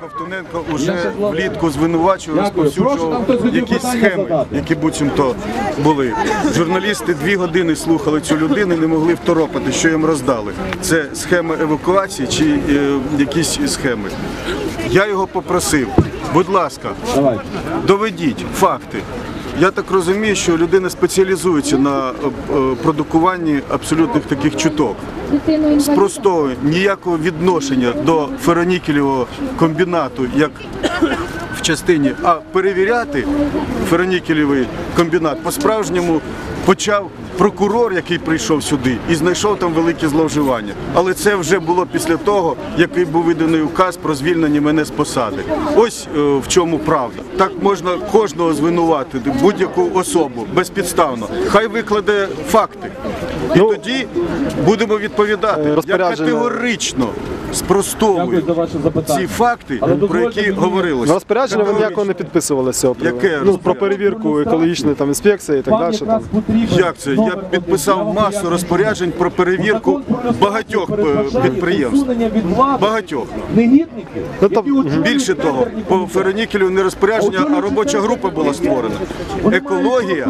Ковтуненко вже влітку звинувачував, розповсюджував якісь схеми, які буцімто були. Журналісти дві години слухали цю людину і не могли второпати, що їм роздали. Це схеми евакуації чи е, якісь схеми. Я його попросив, будь ласка, доведіть факти. Я так розумію, що людина спеціалізується на е, е, продукуванні абсолютних таких чуток. Спростовую ніякого відношення до феронікелевого комбінату як в частині, а перевіряти феронікелевий комбінат по-справжньому почав прокурор, який прийшов сюди, і знайшов там великі зловживання. Але це вже було після того, який був виданий указ про звільнення мене з посади. Ось е, в чому правда. Так можна кожного звинуватити, будь-яку особу безпідставно. Хай викладе факти. І тоді будемо відповідати. Я розпорядження- Дякую спростовую за ваше запитання. ці факти, Але про дозвольте які мені- говорилося. Розпорядження ви ніякого не підписували з цього приводу? Яке Ну, про розпорядження? перевірку екологічної там інспекції і так далі. Там. Як це? Я підписав масу розпоряджень про перевірку багатьох е, підприємств. Багатьох. Негідники, Ну, там, які очолюють Більше того, по комітети. Феронікелю не розпорядження, а робоча група була створена. Екологія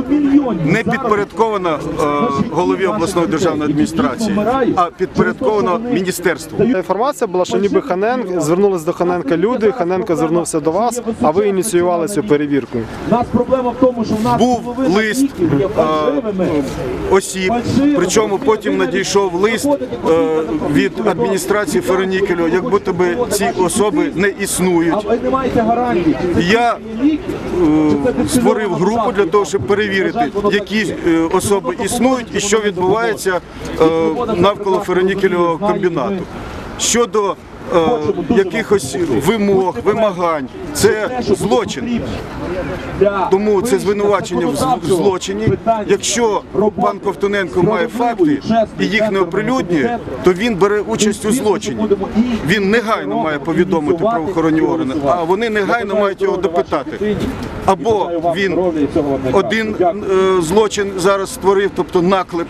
не підпорядкована е, голові обласної державної адміністрації, а підпорядкована міністерству. Та Інформація була, що ніби Ханенко звернулись до Ханенка люди, Ханенко звернувся до вас, а ви ініціювали цю перевірку. Нас проблема в тому, що в нас Був лист е, осіб, причому потім надійшов лист е, від адміністрації Феронікелю, як будто би ці особи не А існують. ви не маєте гарантії. Я е, створив групу для того, щоб перевірити, які особи існують і що відбувається навколо Феронікельового комбінату. Щодо е, якихось вимог, вимагань, це злочин. Тому це звинувачення в злочині. Якщо пан Ковтоненко має факти і їх не оприлюднює, то він бере участь у злочині. Він негайно має повідомити правоохоронні органи, а вони негайно мають його допитати. Або він один е, злочин зараз створив, тобто наклеп,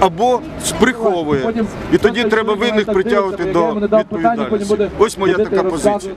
або сприховує. І тоді треба винних притягувати до відповідальності. Ось моя така позиція.